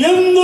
ಇಂದು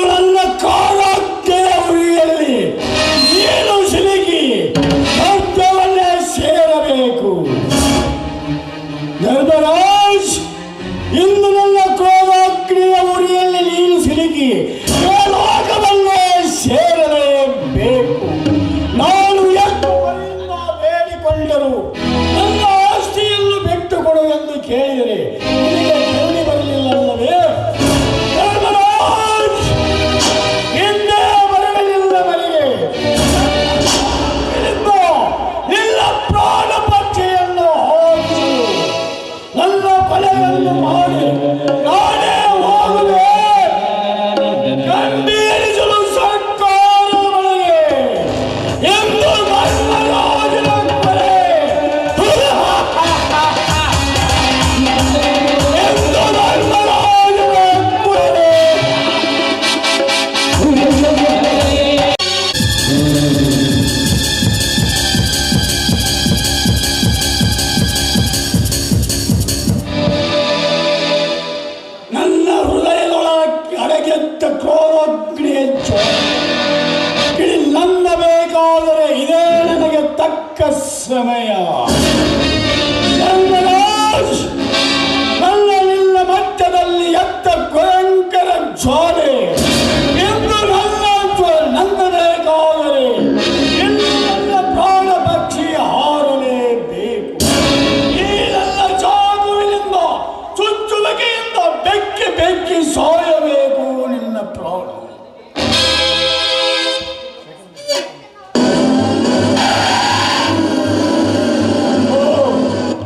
ಓ,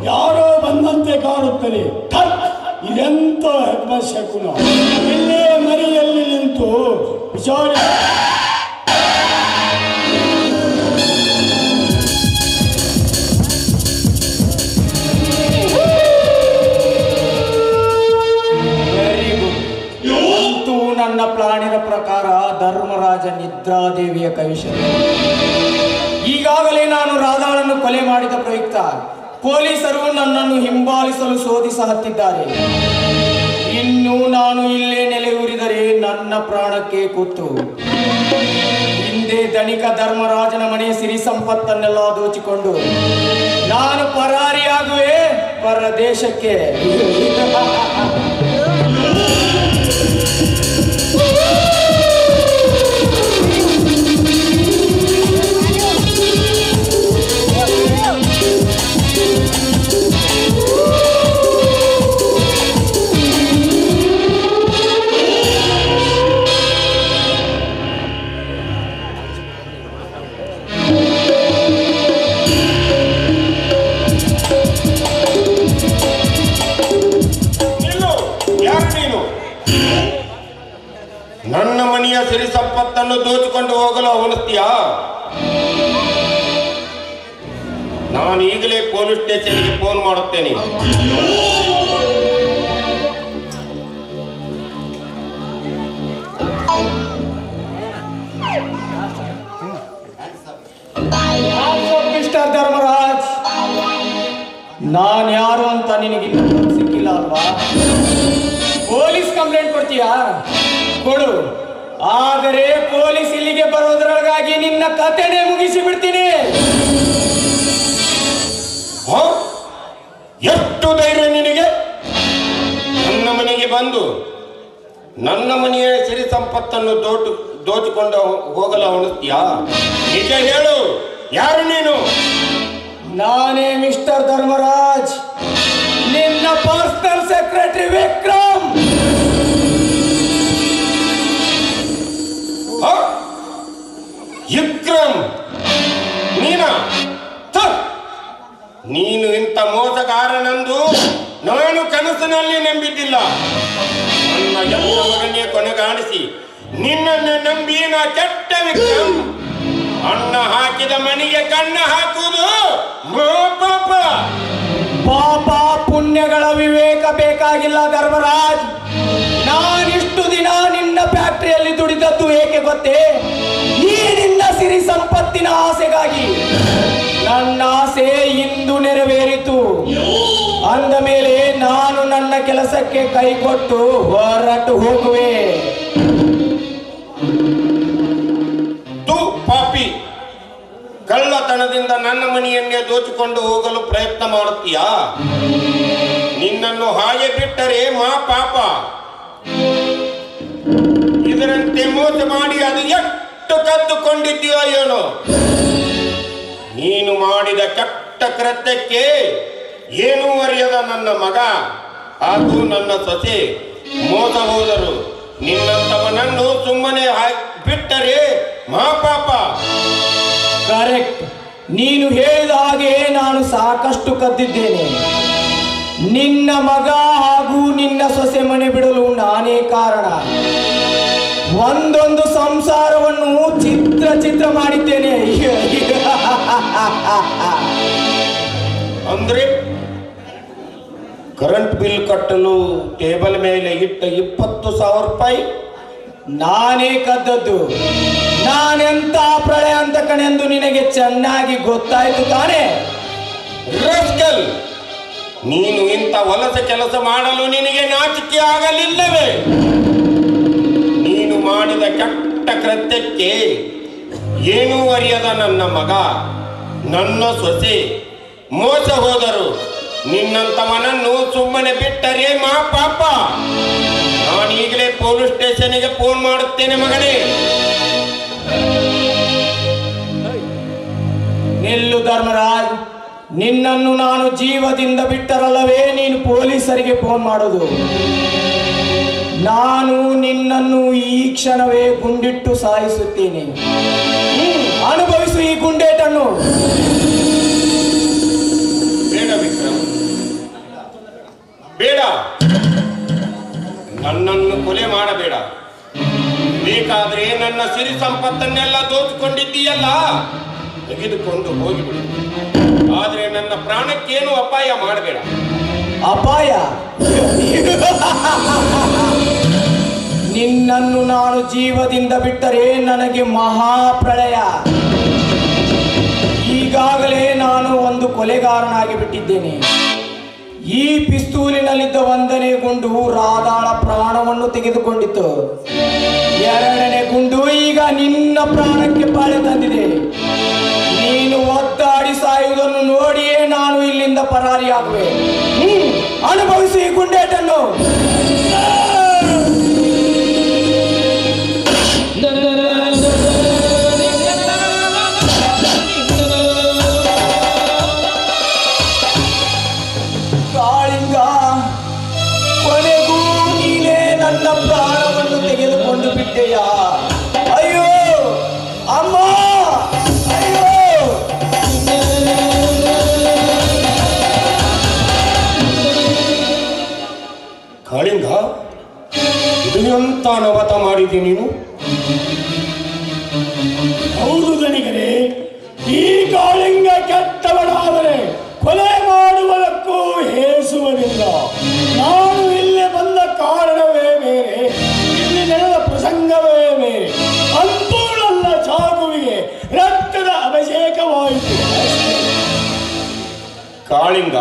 ಯಾರೋ ಬಂದಂತೆ ಕಾಣುತ್ತದೆ ಇದೆಂತ ಶಕುನ ಇಲ್ಲೇ ಮರಿಯಲ್ಲಿ ನಿಂತು ವಿಚಾರ ನನ್ನ ಪ್ಲಾನಿನ ಪ್ರಕಾರ ಧರ್ಮರಾಜ ನಿದ್ರಾದೇವಿಯ ಕವಿಶ ಈಗಾಗಲೇ ನಾನು ರಾಧಾಳನ್ನು ಕೊಲೆ ಮಾಡಿದ ಪ್ರಯುಕ್ತ. ಪೊಲೀಸರು ನನ್ನನ್ನು ಹಿಂಬಾಲಿಸಲು ಶೋಧಿಸ ಹತ್ತಿದ್ದಾರೆ ಇನ್ನು ನಾನು ಇಲ್ಲೇ ನೆಲೆಯೂರಿದರೆ ನನ್ನ ಪ್ರಾಣಕ್ಕೆ ಕೂತು. ಹಿಂದೆ ಧನಿಕ ಧರ್ಮರಾಜನ ಮನೆಯ ಸಿರಿ ಸಂಪತ್ತನ್ನೆಲ್ಲ ದೋಚಿಕೊಂಡು. ನಾನು ಪರಾರಿಯಾಗುವೆ, ಪರದೇಶಕ್ಕೆ. ಫೋನ್ ಮಾಡುತ್ತೇನೆ ಮಿಸ್ಟರ್ ಧರ್ಮರಾಜ್ ನಾನ್ ಯಾರು ಅಂತ ನಿನಗೆ ಸಿಕ್ಕಿಲ್ಲ ಅಲ್ವಾ? ಪೊಲೀಸ್ ಕಂಪ್ಲೇಂಟ್ ಕೊಡ್ತೀಯಾ? ಕೊಡು. ಆದರೆ ಪೊಲೀಸ್ ಇಲ್ಲಿಗೆ ಬರೋದ್ರೊಳಗಾಗಿ ನಿನ್ನ ಕಥೆನೇ ಮುಗಿಸಿ ಬಿಡ್ತೀನಿ? ಎಷ್ಟು ಧೈರ್ಯ ನಿನಗೆ? ನನ್ನ ಮನೆಗೆ ಬಂದು ನನ್ನ ಮನೆಯ ಸಿರಿ ಸಂಪತ್ತನ್ನು ದೋಟು ದೋಚಿಕೊಂಡು ಹೋಗಲು ಅವನತ್ತೀಯಾ ನಿಜ ಹೇಳು. ಯಾರು ನೀನು? ನಾನೇ ಮಿಸ್ಟರ್ ಧರ್ಮರಾಜ್. ನಿನ್ನ ಪರ್ಸನಲ್ ಸೆಕ್ರೆಟರಿ ವಿಕ್ರಮ್. ನೀನು ಇಂಥ ಮೋಸಗಾರನೆಂದು ನಾನು ಕನಸಿನಲ್ಲಿ ನಂಬಿದ್ದಿಲ್ಲ. ನನ್ನ ಎಲ್ಲವರನ್ನೇ ಕೊನೆಗಾಣಿಸಿ, ನಿನ್ನನ್ನು ನಂಬಿ ನಾ ಕೆಟ್ಟ ಅಣ್ಣ ಹಾಕಿದ ಮನೆಗೆ ಕಣ್ಣ ಹಾಕುವುದು ಪಾಪ. ಪಾಪ ಪುಣ್ಯಗಳ ವಿವೇಕ ಬೇಕಾಗಿಲ್ಲ ಧರ್ಮರಾಜ್. ನಾನಿಷ್ಟು ದಿನ ನಿನ್ನ ಫ್ಯಾಕ್ಟರಿಯಲ್ಲಿ ದುಡಿದದ್ದು ಏಕೆ ಗೊತ್ತೇ? ನೀನಿಂದ ಸಿರಿ ಸಂಪತ್ತಿನ ಆಸೆಗಾಗಿ ನನ್ನ ಆಸೆ ಇಂದು ನೆರವೇರಿತು. ಅಂದ ಮೇಲೆ ನಾನು ನನ್ನ ಕೆಲಸಕ್ಕೆ ಕೈಕೊಟ್ಟು ಹೊರಟು ಹೋಗುವೆ. ತು ಪಾಪಿ, ಕಳ್ಳತನದಿಂದ ನನ್ನ ಮನೆಯನ್ನೇ ದೋಚಿಕೊಂಡು ಹೋಗಲು ಪ್ರಯತ್ನ ಮಾಡುತ್ತೀಯಾ? ನಿನ್ನನ್ನು ಹಾಗೆ ಬಿಟ್ಟರೆ ಮಾ ಪಾಪ. ಇದರಂತೆ ಮೋಸ ಮಾಡಿ ಅದು ಎಷ್ಟು ಕದ್ದುಕೊಂಡಿದ್ದೀಯೋ ಏನೋ? ನೀನು ಮಾಡಿದ ಕೆಟ್ಟ ಕೃತ್ಯಕ್ಕೆ ಏನೂ ಅರಿಯದ ನನ್ನ ಮಗ ಹಾಗೂ ನನ್ನ ಸೊಸೆ, ಮೋಸ ಹೋದರು. ನಿನ್ನಂತವನನ್ನು ಸುಮ್ಮನೆ ಬಿಟ್ಟರೆ ಮಹಾಪಾಪ ಕರೆಕ್ಟ್. ನೀನು ಹೇಳಿದ ಹಾಗೆ ನಾನು ಸಾಕಷ್ಟು ಕದ್ದಿದ್ದೇನೆ. ನಿನ್ನ ಮಗ ಹಾಗೂ ನಿನ್ನ ಸೊಸೆ ಮನೆ ಬಿಡಲು ನಾನೇ ಕಾರಣ. ಒಂದೊಂದು ಸಂಸಾರವನ್ನು ಚಿತ್ರ ಮಾಡಿದ್ದೇನೆ. ಅಂದ್ರೆ ಕರೆಂಟ್ ಬಿಲ್ ಕಟ್ಟಲು ಟೇಬಲ್ ಮೇಲೆ ಇಟ್ಟ ಇಪ್ಪತ್ತು ಸಾವಿರ ರೂಪಾಯಿ ನಾನೇ ಕದ್ದದ್ದು. ನಾನೆಂತ ಪ್ರಳಯ ಅಂತ ಕಣೆಂದು ನಿನಗೆ ಚೆನ್ನಾಗಿ ಗೊತ್ತಾಯ್ತು ತಾನೇ? ರಸ್ಕಲ್, ನೀನು ಇಂಥ ವಲಸ ಕೆಲಸ ಮಾಡಲು ನಿನಗೆ ನಾಚಿಕೆ ಆಗಲಿಲ್ಲವೇ? ನೀನು ಮಾಡಿದ ಕೆಟ್ಟ ಕೃತ್ಯಕ್ಕೆ ಏನೂ ಅರಿಯದ ನನ್ನ ಮಗ, ನನ್ನ ಸೊಸೆ, ಮೋಸ ಹೋದರು. ನಿನ್ನಂತವನನ್ನು ಸುಮ್ಮನೆ ಬಿಟ್ಟರೆ ಮಾ ಪಾಪ. ನಾನು ಈಗಲೇ ಪೊಲೀಸ್ ಸ್ಟೇಷನ್ಗೆ ಫೋನ್ ಮಾಡುತ್ತೇನೆ ಮಗನೇ ನಿಲ್ಲು ಧರ್ಮರಾಜ್, ನಿನ್ನನ್ನು ನಾನು ಜೀವದಿಂದ ಬಿಟ್ಟರಲ್ಲವೇ ನೀನು ಪೊಲೀಸರಿಗೆ ಫೋನ್ ಮಾಡೋದು. ನಾನು ನಿನ್ನನ್ನು ಈ ಕ್ಷಣವೇ ಗುಂಡಿಟ್ಟು ಸಾಯಿಸುತ್ತೇನೆ. ಅನುಭವಿಸು ಈ ಗುಂಡೇಟನ್ನು. ಬೇಡ ವಿಕ್ರಮ್. ಬೇಡ. ನನ್ನನ್ನು ಕೊಲೆ ಮಾಡಬೇಡ. ಬೇಕಾದ್ರೆ ನನ್ನ ಸಿರಿ ಸಂಪತ್ತನ್ನೆಲ್ಲ ದೋಚಿಕೊಂಡಿದ್ದೀಯಲ್ಲ? ತೆಗೆದುಕೊಂಡು ಹೋಗಿಬಿಡು. ಆದ್ರೆ ನನ್ನ ಪ್ರಾಣಕ್ಕೇನು ಅಪಾಯ ಮಾಡಬೇಡ. ಅಪಾಯ? ನಿನ್ನನ್ನು ನಾನು ಜೀವದಿಂದ ಬಿಟ್ಟರೆ ನನಗೆ ಮಹಾಪ್ರಳಯ. ಈಗಾಗಲೇ ನಾನು ಒಂದು ಕೊಲೆಗಾರನಾಗಿ ಬಿಟ್ಟಿದ್ದೇನೆ. ಈ ಪಿಸ್ತೂಲಿನಲ್ಲಿದ್ದ ಒಂದನೇ ಗುಂಡು ರಾಧಾಳ ಪ್ರಾಣವನ್ನು ತೆಗೆದುಕೊಂಡಿತ್ತು. ಎರಡನೇ ಗುಂಡು ಈಗ ನಿನ್ನ ಪ್ರಾಣಕ್ಕೆ ಪಾಳೆ ತಂದಿದೆ. ನೀನು ಒತ್ತಾಡಿ ಸಾಯುವುದನ್ನು ನೋಡಿಯೇ ನಾನು ಇಲ್ಲಿಂದ ಪರಾರಿಯಾಗುವೆ. ಅನುಭವಿಸಿ ಗುಂಡೇಟನ್ನು. ನವತ ಮಾಡಿದಿ ನೀನು? ಹೌದು ದಣಿಗರೇ ಈ ಕಾಳಿಂಗ ಕೆಟ್ಟವನಾದರೆ ಕೊಲೆ ಮಾಡುವುದಕ್ಕೂ ಹೇಸುವುದಿಲ್ಲ ನಾನು ಇಲ್ಲಿ ಬಂದ ಕಾರಣವೇ ಬೇರೆ ಇಲ್ಲಿ ನಡೆದ ಪ್ರಸಂಗವೇ ಬೇರೆ. ಅಂತೂ ನನ್ನ ಚಾಗುವಿಗೆ ರಕ್ತದ ಅಭಿಷೇಕವಾಯಿತು. ಕಾಳಿಂಗ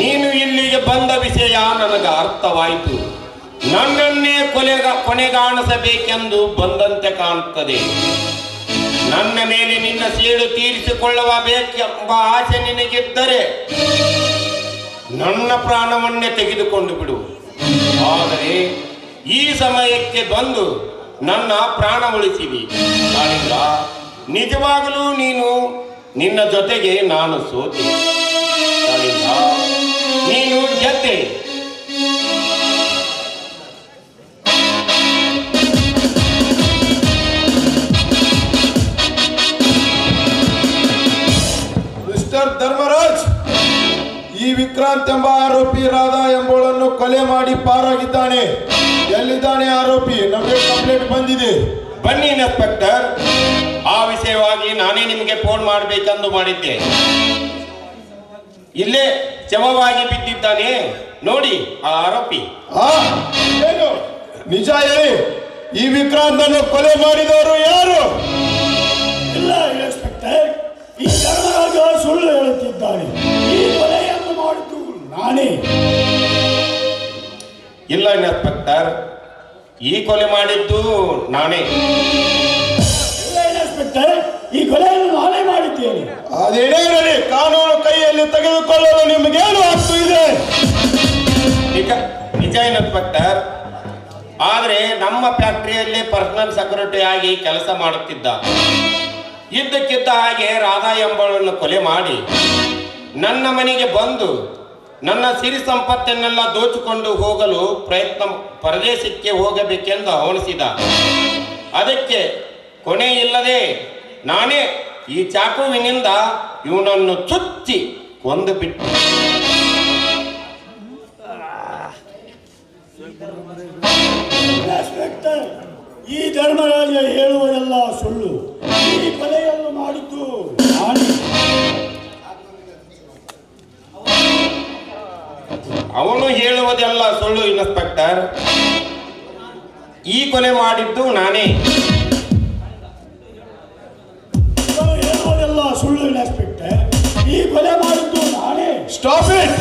ನೀನು ಇಲ್ಲಿಗೆ ಬಂದ ವಿಷಯ ನನಗೆ ಅರ್ಥವಾಯಿತು. ನನ್ನನ್ನೇ ಕೊಲೆಗ ಕೊನೆಗಾಣಿಸಬೇಕೆಂದು ಬಂದಂತೆ ಕಾಣುತ್ತದೆ. ನನ್ನ ಮೇಲೆ ನಿನ್ನ ಸೇಡು ತೀರಿಸಿಕೊಳ್ಳುವ ಬೇಕೆಂಬ ಆಸೆ ನಿನಗಿದ್ದರೆ ನನ್ನ ಪ್ರಾಣವನ್ನೇ ತೆಗೆದುಕೊಂಡು ಬಿಡು. ಆದರೆ ಈ ಸಮಯಕ್ಕೆ ಬಂದು ನನ್ನ ಪ್ರಾಣ ಉಳಿಸಿದಿ ಕಾಳಿಂಗ ನಿಜವಾಗಲೂ ನೀನು ನಿನ್ನ ಜೊತೆಗೆ ನಾನು ಸೋತೆ. ನೀನು ಗೆದ್ದೆ. ಮಿಸ್ಟರ್ ಧರ್ಮರಾಜ್ ಈ ವಿಕ್ರಾಂತ್ ಎಂಬ ಆರೋಪಿ ರಾಧಾ ಎಂಬುವಳನ್ನು ಕೊಲೆ ಮಾಡಿ ಪಾರಾಗಿದ್ದಾನೆ. ಎಲ್ಲಿದ್ದಾನೆ ಆರೋಪಿ? ನಮಗೆ ಕಂಪ್ಲೇಂಟ್ ಬಂದಿದೆ. ಬನ್ನಿ ಇನ್ಸ್ಪೆಕ್ಟರ್. ಆ ವಿಷಯವಾಗಿ ನಾನೇ ನಿಮಗೆ ಫೋನ್ ಮಾಡಬೇಕೆಂದು ಮಾಡಿದ್ದೆ. ಇಲ್ಲೇ ಶವವಾಗಿ ಬಿದ್ದಿದ್ದಾನೆ. ನೋಡಿ ಆ ಆರೋಪಿ. ಆ ಏನು? ನಿಜ ಹೇಳಿ. ಈ ವಿಕ್ರಾಂತನ್ನು ಕೊಲೆ ಮಾಡಿದವರು ಯಾರು? ಇನ್ಸ್ಪೆಕ್ಟರ್ ಈ ಕೊಲೆ ಮಾಡಿದ್ದು ನಾನೇ. ಈ ಕೊಲೆಯನ್ನು ನಾನೇ ಮಾಡಿದ್ದೇನೆ. ಅದೇನೇ ಇರಲಿ ಕಾನೂನು ಕೈಯಲ್ಲಿ ತೆಗೆದುಕೊಳ್ಳಲು ನಿಮಗೇನು ಹಕ್ಕು ಇದೆ? ನಿಜ ನಿಜ ಇನ್ಸ್ಪೆಕ್ಟರ್ ಆದರೆ ನಮ್ಮ ಫ್ಯಾಕ್ಟರಿಯಲ್ಲಿ ಪರ್ಸನಲ್ ಸೆಕ್ಯೂರಿಟಿ ಆಗಿ ಕೆಲಸ ಮಾಡುತ್ತಿದ್ದ. ಇದ್ದಕ್ಕಿದ್ದ ಹಾಗೆ ರಾಧಾ ಎಂಬಳನ್ನು ಕೊಲೆ ಮಾಡಿ. ನನ್ನ ಮನೆಗೆ ಬಂದು ನನ್ನ ಸಿರಿ ಸಂಪತ್ತನ್ನೆಲ್ಲ ದೋಚಿಕೊಂಡು ಹೋಗಲು ಪ್ರಯತ್ನ ಪರದೇಶಕ್ಕೆ ಹೋಗಬೇಕೆಂದು ಅವನಿಸಿದ. ಅದಕ್ಕೆ ಕೊನೆ ಇಲ್ಲದೆ ನಾನೇ ಈ ಚಾಕುವಿನಿಂದ ಇವನನ್ನು ಚುಚ್ಚಿ ಕೊಂದು ಬಿಟ್ಟು. ಈ ಧರ್ಮರಾಜ ಹೇಳುವುದೆಲ್ಲ ಸುಳ್ಳು ಇನ್ಸ್ಪೆಕ್ಟರ್. ಈ ಕೊಲೆ ಮಾಡಿದ್ದು ನಾನೇ. ಸುಳ್ಳು ಇನ್ಸ್ಪೆಕ್ಟರ್. ಈ ಕೊಲೆ ಮಾಡಿದ್ದು ನಾನೇ. ಸ್ಟಾಪ್ ಇಟ್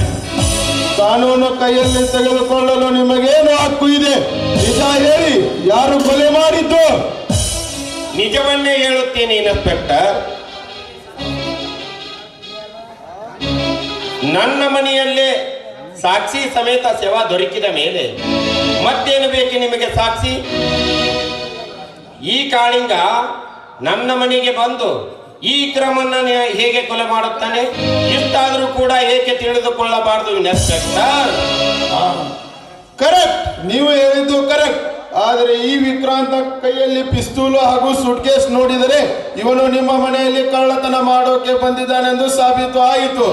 ಕಾನೂನು ಕೈಯಲ್ಲಿ ತೆಗೆದುಕೊಳ್ಳಲು ನಿಮಗೇನು ಹಕ್ಕು ಇದೆ? ನಿಜ ಹೇಳಿ ಯಾರು ಕೊಲೆ ಮಾಡಿದ್ದು? ನಿಜವನ್ನೇ ಹೇಳುತ್ತೇನೆ ಇನ್ಸ್ಪೆಕ್ಟರ್. ನನ್ನ ಮನೆಯಲ್ಲೇ ಸಾಕ್ಷಿ ಸಮೇತ ಸೇವಾ ದೊರಕಿದ ಮೇಲೆ ಮತ್ತೇನು ಬೇಕು ನಿಮಗೆ ಸಾಕ್ಷಿ? ಈ ಕಾಳಿಂಗ ನನ್ನ ಮನೆಗೆ ಬಂದು ಈ ಕ್ರಮನ್ನ ಹೇಗೆ ಕೊಲೆ ಮಾಡುತ್ತಾನೆ? ಇಷ್ಟಾದರೂ ಕೂಡ ಏಕೆ ತಿಳಿದುಕೊಳ್ಳಬಾರದು? ಕರೆಕ್ಟ್ ನೀವು ಹೇಳಿದ್ದು ಕರೆಕ್ಟ್ ಆದರೆ ಈ ವಿಕ್ರಾಂತ ಕೈಯಲ್ಲಿ ಪಿಸ್ತೂಲು ಹಾಗೂ ಸುಟ್ಕೇಸ್ ನೋಡಿದರೆ ಇವನು ನಿಮ್ಮ ಮನೆಯಲ್ಲಿ ಕಳ್ಳತನ ಮಾಡೋಕೆ ಬಂದಿದ್ದಾನೆಂದು ಸಾಬೀತು ಆಯಿತು.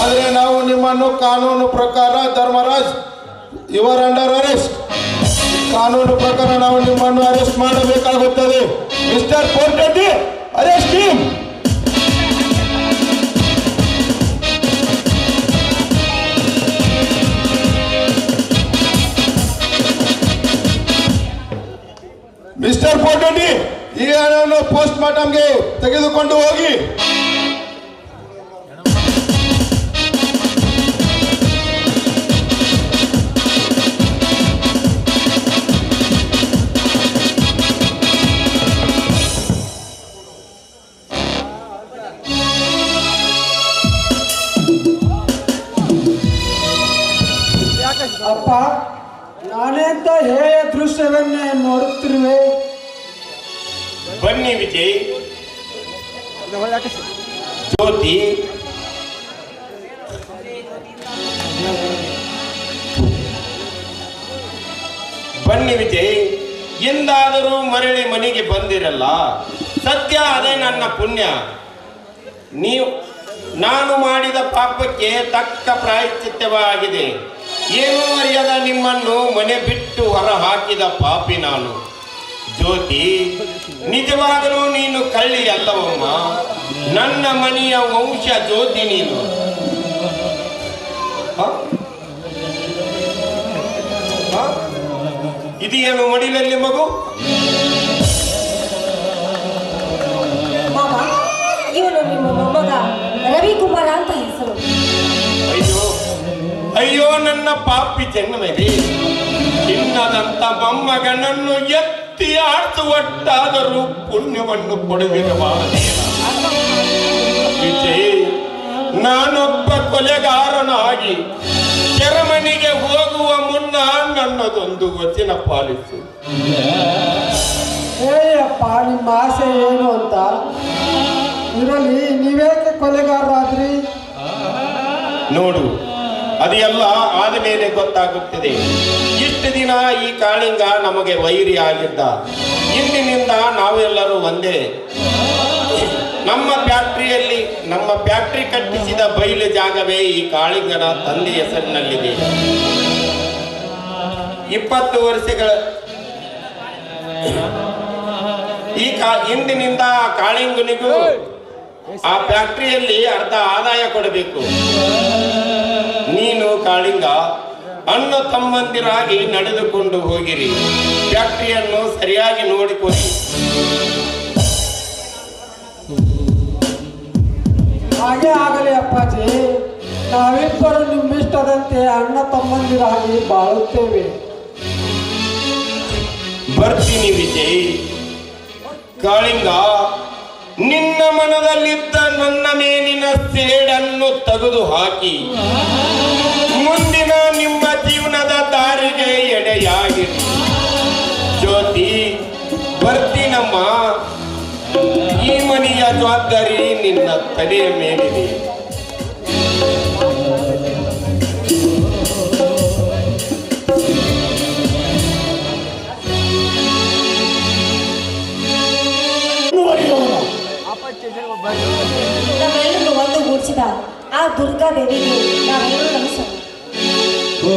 ಆದರೆ ನಾವು ನಿಮ್ಮನ್ನು ಕಾನೂನು ಪ್ರಕಾರ ಧರ್ಮರಾಜ್ ಇವರ್ ಅಂಡರ್ ಅರೆಸ್ಟ್. ಕಾನೂನು ಪ್ರಕಾರ ನಾವು ನಿಮ್ಮನ್ನು ಅರೆಸ್ಟ್ ಮಾಡಬೇಕಾಗುತ್ತದೆ. ಮಿಸ್ಟರ್ ಕೋರ್ಟ್ ಅರೆಸ್ಟ್ ಮಿಸ್ಟರ್ ಕೋಟೆಡ್ಡಿ ಈ ಹಣವನ್ನು ಪೋಸ್ಟ್ ಮಾರ್ಟಮ್ಗೆ ತೆಗೆದುಕೊಂಡು ಹೋಗಿ. ನೋಡುತ್ತಿರುವೆ. ಬನ್ನಿ ವಿಜಯ್. ಜ್ಯೋತಿ. ಬನ್ನಿ ವಿಜಯ್, ಎಂದಾದರೂ ಮರಳಿ ಮನೆಗೆ ಬಂದಿರಲ್ಲ, ಸತ್ಯ ಅದೇ ನನ್ನ ಪುಣ್ಯ. ನೀವು, ನಾನು ಮಾಡಿದ ಪಾಪಕ್ಕೆ ತಕ್ಕ ಪ್ರಾಯಶ್ಚಿತ್ತವಾಗಿದೆ. ಏನೂ ಅರಿಯದ ನಿಮ್ಮನ್ನು ಮನೆ ಬಿಟ್ಟು ಹೊರ ಹಾಕಿದ ಪಾಪಿ ನಾನು. ಜ್ಯೋತಿ, ನಿಜವಾಗಲೂ ನೀನು ಕಳ್ಳಿ ಅಲ್ಲವಮ್ಮ? ನನ್ನ ಮನೆಯ ವಂಶ ಜ್ಯೋತಿ ನೀನು. ಇದು ಏನು ಮಡಿಲಲ್ಲಿ ಮಗು? ಇವನು ನಿಮ್ಮ ಮೊಮ್ಮಗ ರವಿಕುಮಾರ ಅಂತ ಅಯ್ಯೋ ನನ್ನ ಪಾಪಿ ಜನ್ಮವೇ ಚಿನ್ನದಂತ ಮೊಮ್ಮಗನನ್ನು ಎತ್ತಿ ಆಡಿಸುವಟ್ಟಾದರೂ ಪುಣ್ಯವನ್ನು ಕೊಡುವಿರುವ? ವಿಜಯ್ ನಾನೊಬ್ಬ ಕೊಲೆಗಾರನಾಗಿ ಚರಮನಿಗೆ ಹೋಗುವ ಮುನ್ನ ನನ್ನದೊಂದು ವಚನ ಪಾಲಿಸು. ನಿಮ್ಮ ಆಸೆ ಏನು ಅಂತ? ಇರಲಿ ನೀವೇಕೆ ಕೊಲೆಗಾರರಾದ್ರಿ? ನೋಡು ಅದು ಆದಮೇಲೆ ಆದ ಮೇಲೆ ಗೊತ್ತಾಗುತ್ತದೆ. ಇಷ್ಟು ದಿನ ಈ ಕಾಳಿಂಗ ನಮಗೆ ವೈರಿ ಆಗಿದ್ದ. ಇಂದಿನಿಂದ ನಾವೆಲ್ಲರೂ ಒಂದೇ. ನಮ್ಮ ಫ್ಯಾಕ್ಟ್ರಿಯಲ್ಲಿ, ನಮ್ಮ ಫ್ಯಾಕ್ಟ್ರಿ ಕಟ್ಟಿಸಿದ ಬಯಲು ಜಾಗವೇ ಈ ಕಾಳಿಂಗನ ತಂದೆ ಹೆಸರಿನಲ್ಲಿದೆ. ಇಪ್ಪತ್ತು ವರ್ಷಗಳ ಈ ಕಾ, ಇಂದಿನಿಂದ ಕಾಳಿಂಗನಿಗೂ ಆ ಫ್ಯಾಕ್ಟರಿಯಲ್ಲಿ ಅರ್ಧ ಆದಾಯ ಕೊಡಬೇಕು. ನೀನು ಕಾಳಿಂಗ ಅಣ್ಣ ತಮ್ಮಂದಿರಾಗಿ ನಡೆದುಕೊಂಡು ಹೋಗಿರಿ. ಫ್ಯಾಕ್ಟರಿಯನ್ನು ಸರಿಯಾಗಿ ನೋಡಿಕೊಳ್ಳಿ. ಹಾಗೆ ಆಗಲಿ ಅಪ್ಪಾಜಿ ನಾವಿಬ್ಬರು ನಿಮ್ಮಿಷ್ಟದಂತೆ ಅಣ್ಣ ತಮ್ಮಂದಿರಾಗಿ ಬಾಳುತ್ತೇವೆ. ಬರ್ತೀನಿ ವಿಜಯ್. ಕಾಳಿಂಗ ನಿನ್ನ ಮನದಲ್ಲಿದ್ದ ನನ್ನ ಮೇಲಿನ ಸೇಡನ್ನು ತೆಗೆದು ಹಾಕಿ ಮುಂದಿನ ನಿಮ್ಮ ಜೀವನದ ದಾರಿಗೆ ಎಡೆಯಾಗಿ. ಜ್ಯೋತಿ ಬರ್ತೀನಮ್ಮ ಈ ಮನೆಯ ಜವಾಬ್ದಾರಿ ನಿನ್ನ ತಲೆಯ ಮೇಲಿದೆ. ದುರ್ಗಾದೇವಿಗೆ ನಾವೆಲ್ಲರೂ ನಮಿಸೋಣ ಓ